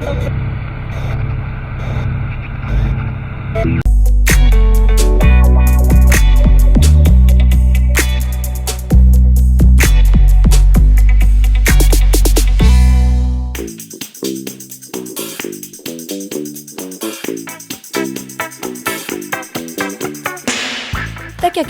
Tak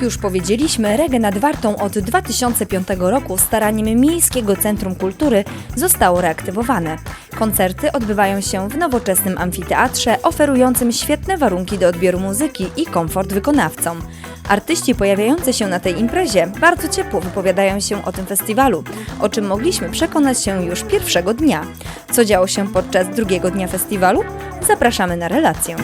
jak już powiedzieliśmy, reggae nad Wartą od 2005 roku staraniem Miejskiego Centrum Kultury zostało reaktywowane. Koncerty odbywają się w nowoczesnym amfiteatrze, oferującym świetne warunki do odbioru muzyki i komfort wykonawcom. Artyści pojawiający się na tej imprezie bardzo ciepło wypowiadają się o tym festiwalu, o czym mogliśmy przekonać się już pierwszego dnia. Co działo się podczas drugiego dnia festiwalu? Zapraszamy na relację.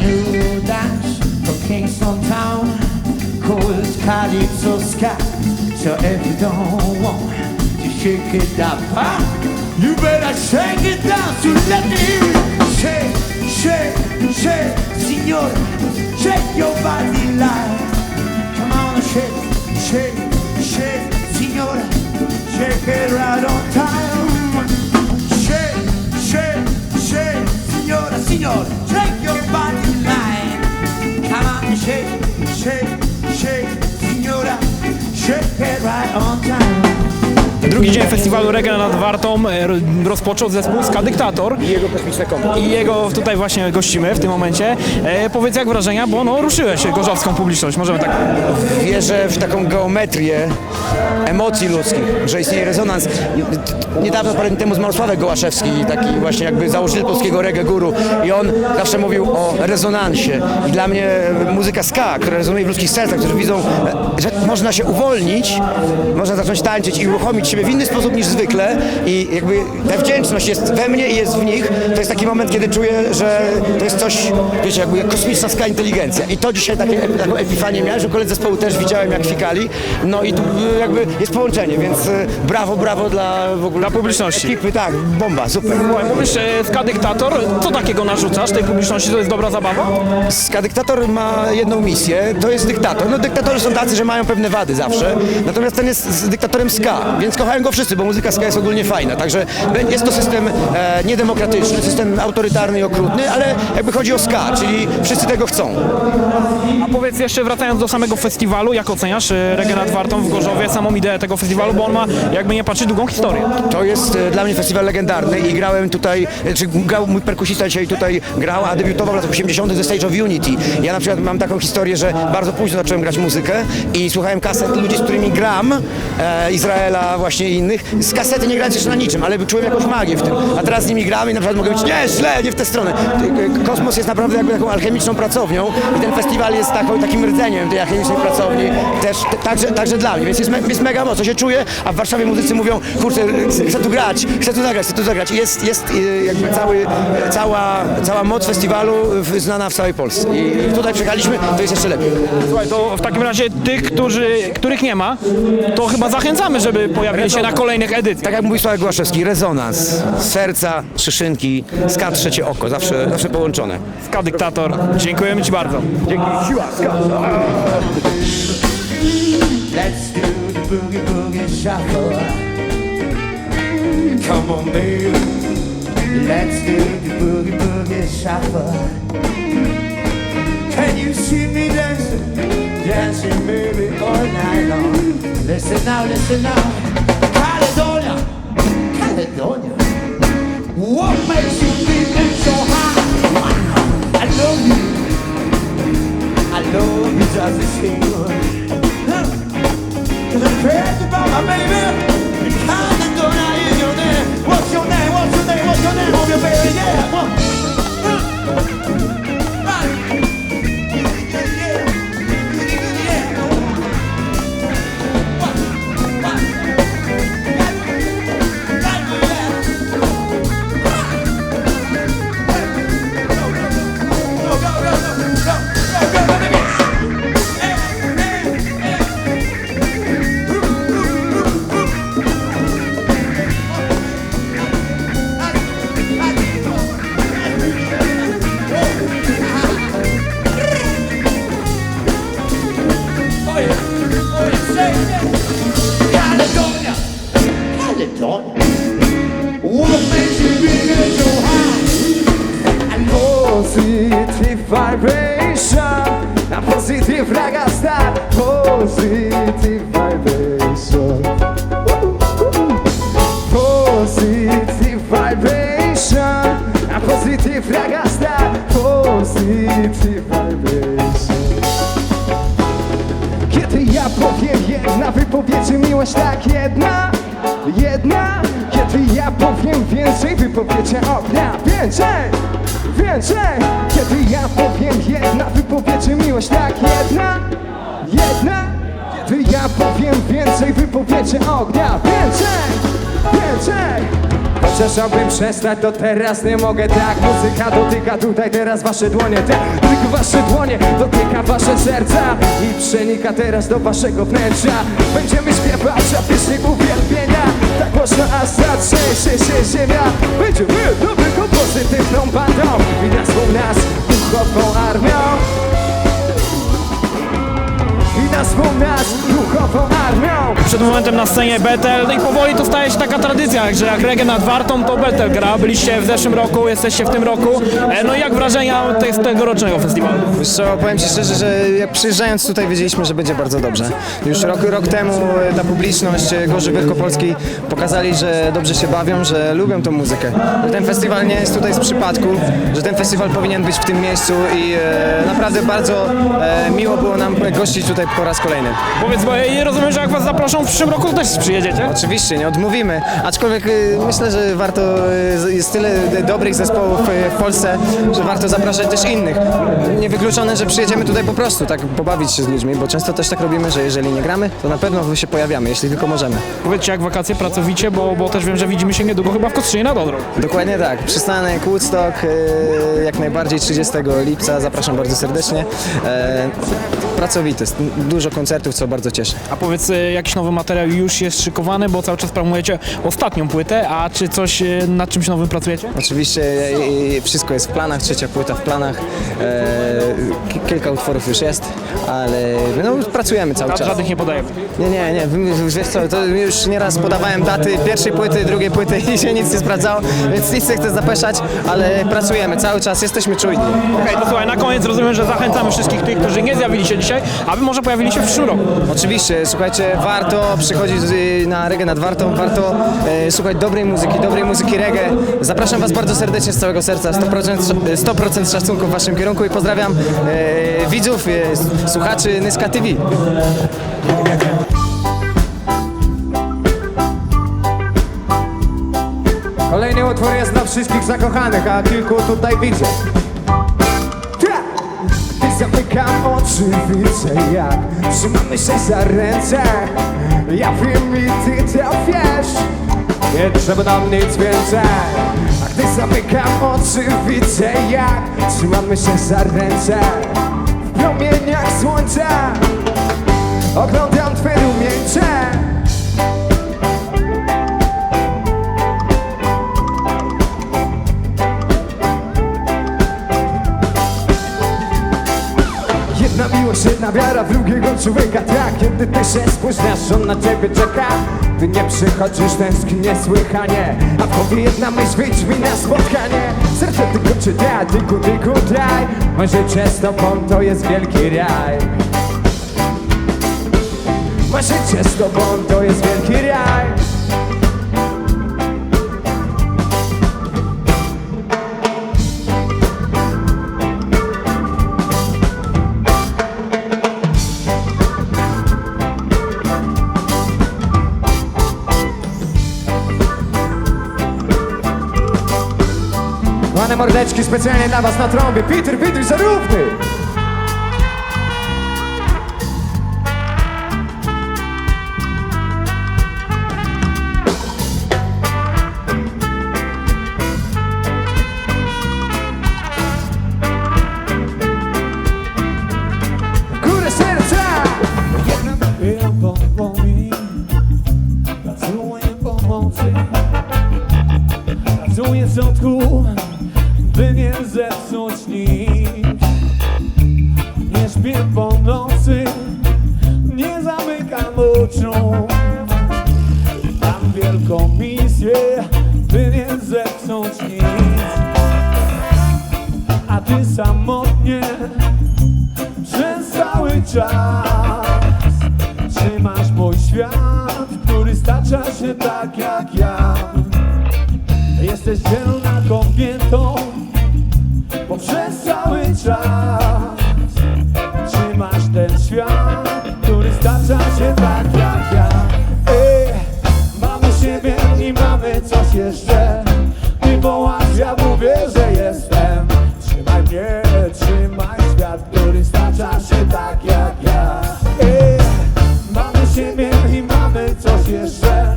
New dance from Kingston Town, called Calypso Sky. So if you don't want to shake it up, huh? you better shake it down to let me shake, shake, shake, señora, shake your body like. Come on shake, shake, shake, señora, shake it right on time. Shake, shake, shake, señora, señora, shake your body shake, shake, shake, señora, shake it right on time. Drugi dzień festiwalu Reggae nad Wartą e, ro- rozpoczął zespół Ska Dyktator. I jego kosmiczne kombo. I jego tutaj właśnie gościmy w tym momencie. E, powiedz jak wrażenia, bo no ruszyłeś gorzowską publiczność, możemy tak... wierzę w taką geometrię emocji ludzkich, że istnieje rezonans. Niedawno, parę dni temu zmarł Sławek Gołaszewski, taki właśnie jakby założyciel polskiego reggae guru i on zawsze mówił o rezonansie. I dla mnie muzyka ska, która rezonuje w ludzkich sercach, którzy widzą, że można się uwolnić, można zacząć tańczyć i uruchomić siebie w inny sposób niż zwykle i jakby ta wdzięczność jest we mnie i jest w nich. To jest taki moment, kiedy czuję, że to jest coś, wiecie, jakby kosmiczna ska inteligencja. I to dzisiaj takie, taką epifanię miałem, że koledzy zespołu też widziałem jak fikali. No i tu y, jakby jest połączenie, więc y, brawo, brawo dla w ogóle Dla publiczności. ekipy, tak, bomba, super. Mówisz e, Ska Dyktator, co takiego narzucasz tej publiczności, to jest dobra zabawa? Ska dyktator ma jedną misję, to jest dyktator. No dyktatorzy są tacy, że mają pewne wady zawsze, natomiast ten jest z dyktatorem ska, więc kochają go wszyscy, bo muzyka ska jest ogólnie fajna, także jest to system e, niedemokratyczny, system autorytarny i okrutny, ale jakby chodzi o ska, czyli wszyscy tego chcą. A powiedz jeszcze wracając do samego festiwalu, jak oceniasz e, Reggae nad Wartą w Gorzowie, samą ideę tego festiwalu, bo on ma jakby nie patrzeć długą historię. To jest e, dla mnie festiwal legendarny i grałem tutaj, e, czy grał mój perkusista dzisiaj tutaj grał, a debiutował w latach 80. ze Stage of Unity. Ja na przykład mam taką historię, że bardzo późno zacząłem grać muzykę i słuchałem kaset ludzi, z którymi gram, e, Izraela właśnie innych. Z kasety nie grałem jeszcze na niczym, ale czułem jakąś magię w tym. A teraz z nimi gramy i na przykład mogę być, nie, źle, nie w tę stronę. Kosmos jest naprawdę jakby taką alchemiczną pracownią i ten festiwal jest taką, takim rdzeniem tej alchemicznej pracowni, też, te, także, także dla mnie, więc jest, me, jest mega mocno, się czuję, a w Warszawie muzycy mówią, kurczę, chcę tu grać, chcę tu zagrać, chcę tu zagrać. I jest, jest y, jakby cały, cała, cała moc festiwalu znana w całej Polsce. I tutaj przyjechaliśmy, to jest jeszcze lepiej. Słuchaj, to w takim razie tych, którzy, których nie ma, to chyba zachęcamy, żeby pojawili się na kolejnych edycjach. Tak jak mówi Sławek Głaszewski, rezonans, serca, szyszynki, skat trzecie oko, zawsze, zawsze połączone. Ska Dyktator, dziękujemy Ci bardzo. Let's do the boogie boogie shuffle. Come on, baby. Let's do the boogie boogie shuffle. Can you see me dancing, dancing, baby, all night long? Listen now, listen now. Caledonia, Caledonia. What makes you feel so high? I love you. I love you just the same. Cause I'm crazy about my baby. Caledonia is your name. What's your name? What's your name? What's your name? Oh, your baby, yeah. One. Positive vibration. A positive raga star. Positive vibration. Positive vibration. A positive raga star. Positive vibration. Kiedy ja powiem jedna Wypowiedzi miłość tak jedna? Jedna? Kiedy ja powiem więcej Wypowiedzi ognia Więcej! Kiedy ja powiem jedna, wy powiecie miłość tak jedna, jedna. Kiedy ja powiem więcej, wy powiecie ognia. Więcej, więcej Abym przestać, to teraz nie mogę. Tak Muzyka dotyka tutaj teraz wasze dłonie. Tak, tylko wasze dłonie dotyka wasze serca I przenika teraz do waszego wnętrza. Będziemy śpiewać za pieśni uwielbienia. Tak można aż zatrzęsie się ziemia. Będziemy dobrego pozytywną bandą I nazwą nas duchową armią Nas armią Przed momentem na scenie Betel no i powoli to staje się taka tradycja, że jak reggae nad Wartą, to Betel gra. Byliście w zeszłym roku, jesteście w tym roku. E, No i jak wrażenia z tegorocznego festiwalu? Wiesz co, powiem Ci szczerze, że jak przyjeżdżając tutaj wiedzieliśmy, że będzie bardzo dobrze. Już rok, rok temu e, ta publiczność e, Gorzy Wielkopolskiej pokazali, że dobrze się bawią, że lubią tą muzykę. Że ten festiwal nie jest tutaj z przypadku, że ten festiwal powinien być w tym miejscu i e, naprawdę bardzo e, miło było nam gościć tutaj po raz kolejny. Powiedz, bo ja rozumiem, że jak was zaproszą w przyszłym roku, to też przyjedziecie? Oczywiście, nie odmówimy, aczkolwiek y, myślę, że warto, y, jest tyle y, dobrych zespołów y, w Polsce, że warto zapraszać też innych. Niewykluczone, że przyjedziemy tutaj po prostu, tak pobawić się z ludźmi, bo często też tak robimy, że jeżeli nie gramy, to na pewno się pojawiamy, jeśli tylko możemy. Powiedzcie, jak wakacje pracowicie, bo, bo też wiem, że widzimy się niedługo chyba w Kostrzynie nad Odrą. Dokładnie tak, przystanek Woodstock, y, jak najbardziej 30 lipca, zapraszam bardzo serdecznie. E, Pracowity, dużo koncertów, co bardzo cieszy. A powiedz, e, jakiś nowy materiał już jest szykowany, bo cały czas promujecie ostatnią płytę, a czy coś e, nad czymś nowym pracujecie? Oczywiście e, e, wszystko jest w planach, trzecia płyta w planach, e, ki- kilka utworów już jest, ale no, pracujemy cały czas. żadnych nie podajemy. Nie, nie, nie, wy- wiesz co, to już nieraz podawałem daty pierwszej płyty, drugiej płyty i się nic nie sprawdzało, więc nic nie chcę zapeszać, ale pracujemy cały czas, jesteśmy czujni. Okej, to słuchaj, na koniec rozumiem, że zachęcamy wszystkich tych, którzy nie zjawili się dzisiaj, aby może pojawili się w roku. Oczywiście, słuchajcie, warto przychodzić y, na reggae nad Wartą, warto e, słuchać dobrej muzyki, dobrej muzyki reggae. Zapraszam Was bardzo serdecznie z całego serca, 100%, sz- 100% szacunku w Waszym kierunku i pozdrawiam e, widzów, e, słuchaczy Nyska TV. Kolejny utwór jest dla wszystkich zakochanych, a kilku tutaj widzę. Zamykam oczy, widzę jak trzymamy się za ręce. Ja wiem i ty to wiesz, nie trzeba nam nic więcej. A gdy zamykam oczy, widzę jak trzymamy się za ręce. W promieniach słońca oglądam Jedna wiara w drugiego człowieka Tak, kiedy ty się spóźniasz, on na ciebie czeka. Ty nie przychodzisz, tęskni niesłychanie A w głowie jedna myśl mi na spotkanie. Serce tylko czy daj, tylko, tylko daj Moje życie z tobą to jest wielki raj. Moje życie z tobą to jest wielki raj Ładne mordeczki specjalnie dla was na trąbie Peter, Peter, zarówny! Misję, by nie zepsuć nic. A ty samotnie przez cały czas Trzymasz mój świat, który stacza się tak jak ja. Jesteś dzielna kobietą poprzez cały czas Trzymasz ten świat, który stacza się tak jeszcze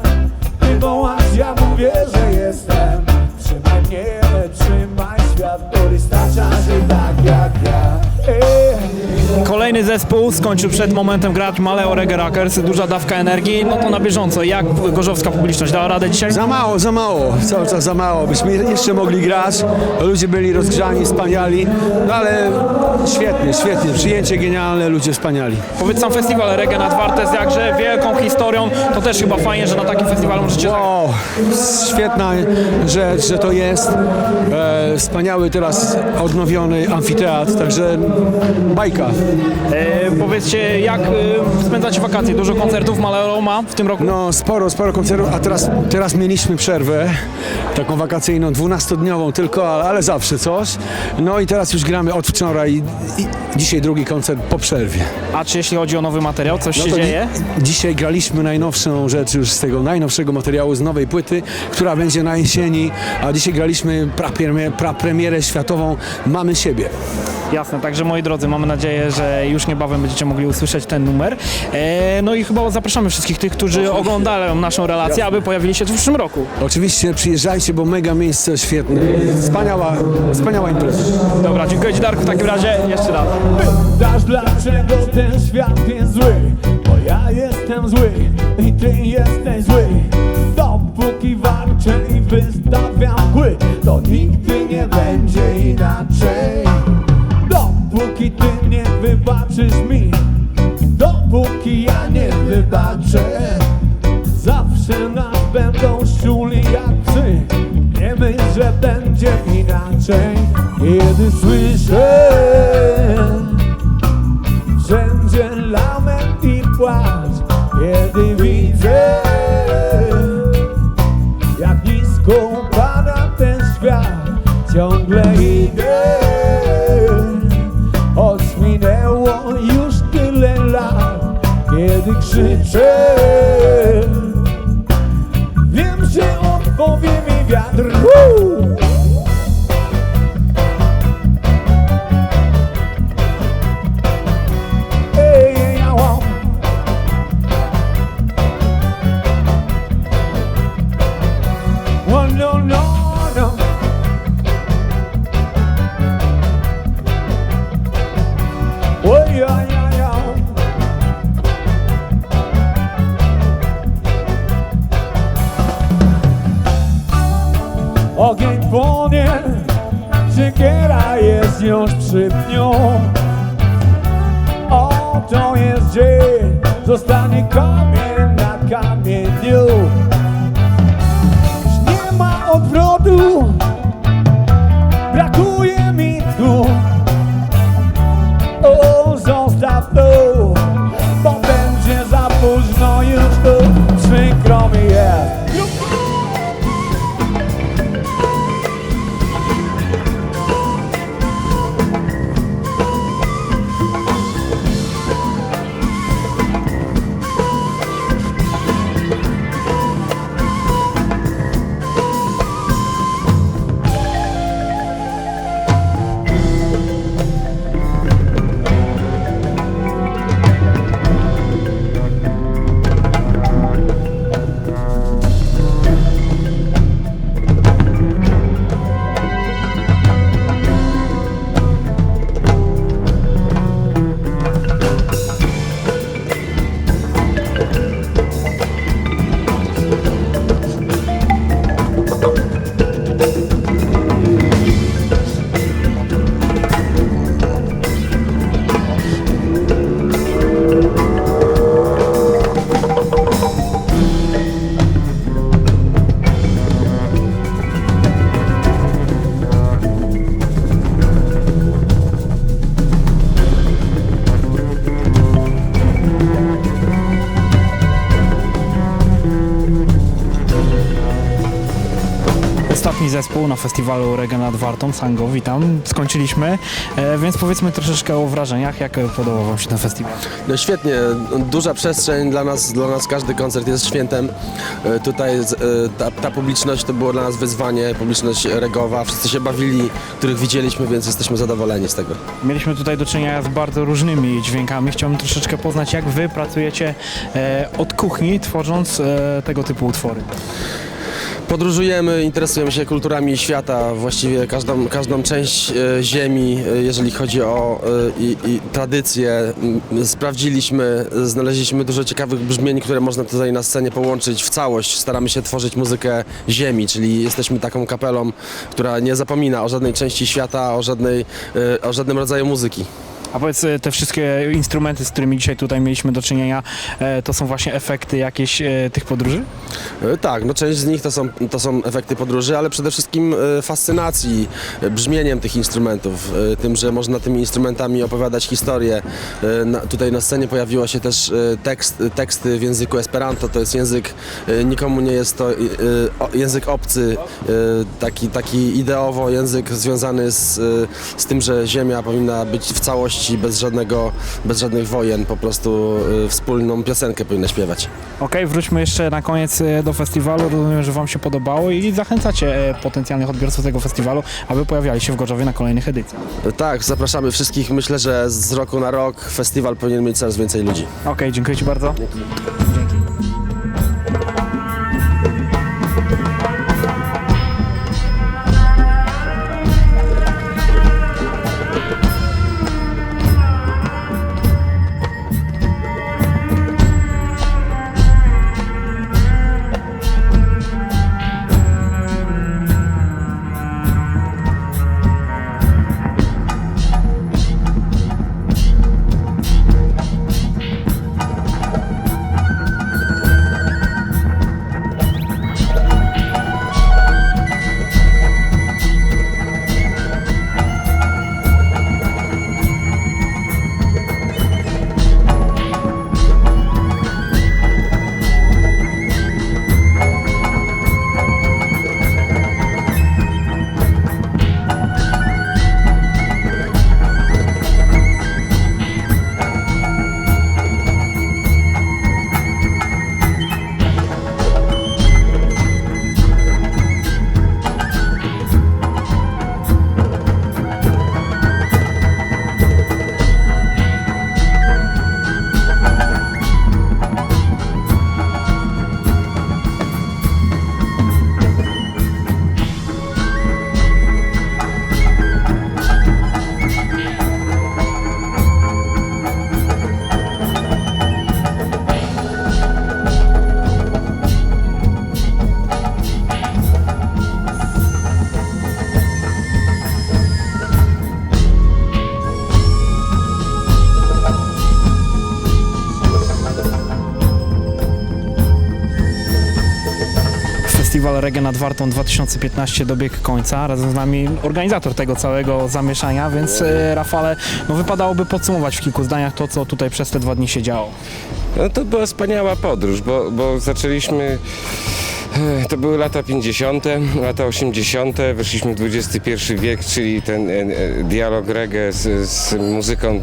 Ty wołasz, ja mówię, że jestem Trzymaj mnie, trzymaj świat, który stacza się tak jak ja. Kolejny zespół skończył przed momentem grać Maleo Reggae Rockers, duża dawka energii, no to na bieżąco. Jak gorzowska publiczność dała radę dzisiaj? Za mało, za mało, cały czas za mało. Byśmy jeszcze mogli grać, ludzie byli rozgrzani, wspaniali, no ale świetnie, świetnie, przyjęcie genialne, ludzie wspaniali. Powiedz, sam festiwal Reggae nad Wartę jest jakże wielką historią, to też chyba fajnie, że na takim festiwalu możecie. O, świetna rzecz, że to jest. E, wspaniały teraz odnowiony amfiteatr, także bajka. E, powiedzcie, jak e, spędzacie wakacje? Dużo koncertów Maleo ma w tym roku? No sporo, sporo koncertów, a teraz, teraz mieliśmy przerwę, taką wakacyjną, 12-dniową tylko, ale, ale zawsze coś. No i teraz już gramy od wczoraj i, i dzisiaj drugi koncert po przerwie. A czy jeśli chodzi o nowy materiał, coś się No to dzieje? dzi- dzisiaj graliśmy najnowszą rzecz już z tego najnowszego materiału, z nowej płyty, która będzie na jesieni, a dzisiaj graliśmy prapremierę, prapremierę światową Mamy siebie. Jasne, także moi drodzy, mamy nadzieję, że już niebawem będziecie mogli usłyszeć ten numer. E, no i chyba zapraszamy wszystkich tych, którzy oglądają naszą relację, aby pojawili się w przyszłym roku. Oczywiście przyjeżdżajcie, bo mega miejsce świetne. Wspaniała, wspaniała impreza. Dobra, dziękuję Ci Darku w takim razie jeszcze raz. Pytasz dlaczego ten świat jest zły Bo ja jestem zły i ty jesteś zły Dopóki walczę i wystawiam kły To nigdy nie będzie inaczej Ja nie wybaczę. Zawsze nas będą szczuli jak psy Nie myśl, że będzie inaczej. Kiedy słyszę Wszędzie lament i płacz Kiedy widzę Jak nisko pada ten świat Ciągle idę krzyczę Wiem, że odpowie mi wiatr Woo! Ogień płonie, siekiera jest już przy pniu. O, to jest dzień, zostanie kamień na kamieniu. Festiwalu Reggae nad Wartą, Sango, witam, skończyliśmy, e, więc powiedzmy troszeczkę o wrażeniach, jak podobał Wam się ten festiwal? No świetnie, duża przestrzeń dla nas, dla nas każdy koncert jest świętem. E, Tutaj e, ta, ta publiczność to było dla nas wyzwanie, publiczność regowa, wszyscy się bawili, których widzieliśmy, więc jesteśmy zadowoleni z tego. Mieliśmy tutaj do czynienia z bardzo różnymi dźwiękami. Chciałbym troszeczkę poznać, jak Wy pracujecie e, od kuchni, tworząc e, tego typu utwory. Podróżujemy, interesujemy się kulturami świata, właściwie każdą, każdą część e, ziemi, e, jeżeli chodzi o e, i, i tradycje. M, Sprawdziliśmy, znaleźliśmy dużo ciekawych brzmień, które można tutaj na scenie połączyć w całość. Staramy się tworzyć muzykę ziemi, czyli jesteśmy taką kapelą, która nie zapomina o żadnej części świata, o, żadnej, o żadnym rodzaju muzyki. A powiedz, e, te wszystkie instrumenty, z którymi dzisiaj tutaj mieliśmy do czynienia, e, to są właśnie efekty jakieś e, tych podróży? Tak, no część z nich to są, to są efekty podróży, ale przede wszystkim fascynacji brzmieniem tych instrumentów, tym, że można tymi instrumentami opowiadać historię. Tutaj na scenie pojawiło się też tekst, teksty w języku Esperanto, to jest język, nikomu nie jest to język obcy, taki, taki ideowo język związany z, z tym, że Ziemia powinna być w całości bez, żadnego, bez żadnych wojen, po prostu e, wspólną piosenkę powinna śpiewać. Okej, wróćmy jeszcze na koniec e, do festiwalu. Rozumiem, że Wam się podobało i zachęcacie e, potencjalnych odbiorców tego festiwalu, aby pojawiali się w Gorzowie na kolejnych edycjach. Tak, zapraszamy wszystkich. Myślę, że z roku na rok festiwal powinien mieć coraz więcej ludzi. Okej, dziękuję Ci bardzo. Reggae nad Wartą 2015 dobiegł końca. Razem z nami organizator tego całego zamieszania, więc e, Rafale, no wypadałoby podsumować w kilku zdaniach to, co tutaj przez te dwa dni się działo. No to była wspaniała podróż, bo, bo zaczęliśmy. To były lata 50., lata 80., weszliśmy w XXI wiek, czyli ten e, e, dialog reggae z, z muzyką e,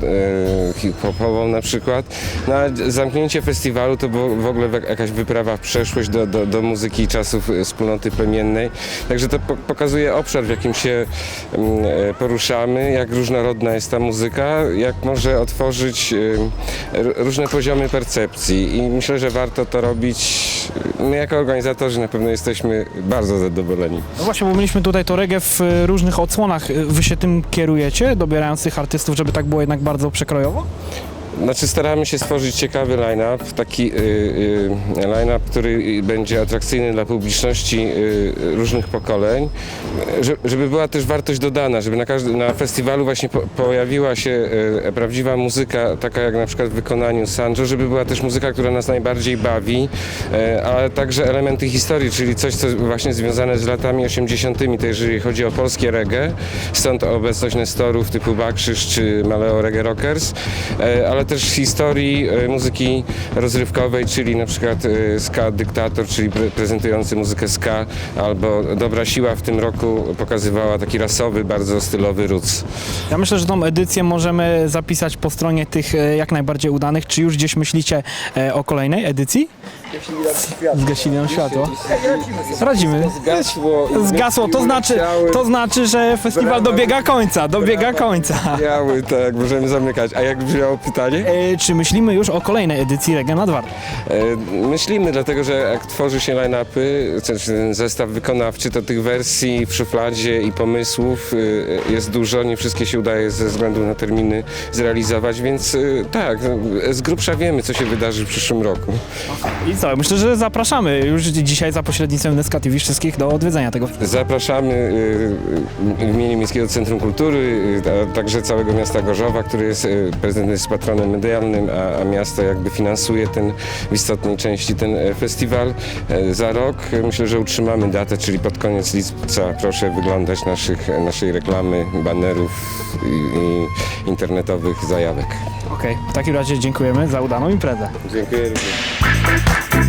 hip-hopową na przykład. No zamknięcie festiwalu to było w ogóle jakaś wyprawa w przeszłość do, do, do muzyki czasów wspólnoty plemiennej. Także to po, pokazuje obszar, w jakim się mm, poruszamy, jak różnorodna jest ta muzyka, jak może otworzyć różne poziomy percepcji i myślę, że warto to robić. My jako organizatorzy na pewno jesteśmy bardzo zadowoleni. No właśnie, bo mieliśmy tutaj to reggae w e, różnych odsłonach. E, Wy się tym kierujecie, dobierając tych artystów, żeby tak było jednak bardzo przekrojowo? Znaczy staramy się stworzyć ciekawy line-up, taki y, y, line-up, który będzie atrakcyjny dla publiczności y, różnych pokoleń, że, żeby była też wartość dodana, żeby na, każdy, na festiwalu właśnie po, pojawiła się prawdziwa muzyka, taka jak na przykład w wykonaniu Sanjo, żeby była też muzyka, która nas najbardziej bawi, ale także elementy historii, czyli coś, co właśnie związane z latami 80., to jeżeli chodzi o polskie reggae, stąd obecność nestorów typu Bakrzyż czy Maleo Reggae Rockers, ale też historii e, muzyki rozrywkowej, czyli na przykład e, Ska Dyktator, czyli pre prezentujący muzykę ska, albo Dobra Siła w tym roku pokazywała taki rasowy, bardzo stylowy roots. Ja myślę, że tą edycję możemy zapisać po stronie tych e, jak najbardziej udanych. Czy już gdzieś myślicie o kolejnej edycji? Zgasili nam światło. Radzimy. Zgasło. Zgasło, to znaczy, to znaczy, że festiwal dobiega końca, dobiega końca. Biały, tak, możemy zamykać. A jak brzmiało pytanie? E, Czy myślimy już o kolejnej edycji Reggae nad Wartą? E, Myślimy, dlatego że jak tworzy się line-upy, znaczy ten zestaw wykonawczy, to tych wersji w szufladzie i pomysłów e, jest dużo, nie wszystkie się udaje ze względu na terminy zrealizować, więc e, tak, e, z grubsza wiemy, co się wydarzy w przyszłym roku. I co, myślę, że zapraszamy już dzisiaj za pośrednictwem NSK TV wszystkich do odwiedzenia tego. Zapraszamy e, w imieniu Miejskiego Centrum Kultury, e, a także całego miasta Gorzowa, który jest, e, prezydent jest patronem medialnym, a, a miasto jakby finansuje ten w istotnej części ten e, festiwal. E, Za rok myślę, że utrzymamy datę, czyli pod koniec lipca proszę wyglądać naszych, naszej reklamy, banerów i, i internetowych zajawek. Okej, w takim razie dziękujemy za udaną imprezę. Dziękuję również. Thank you.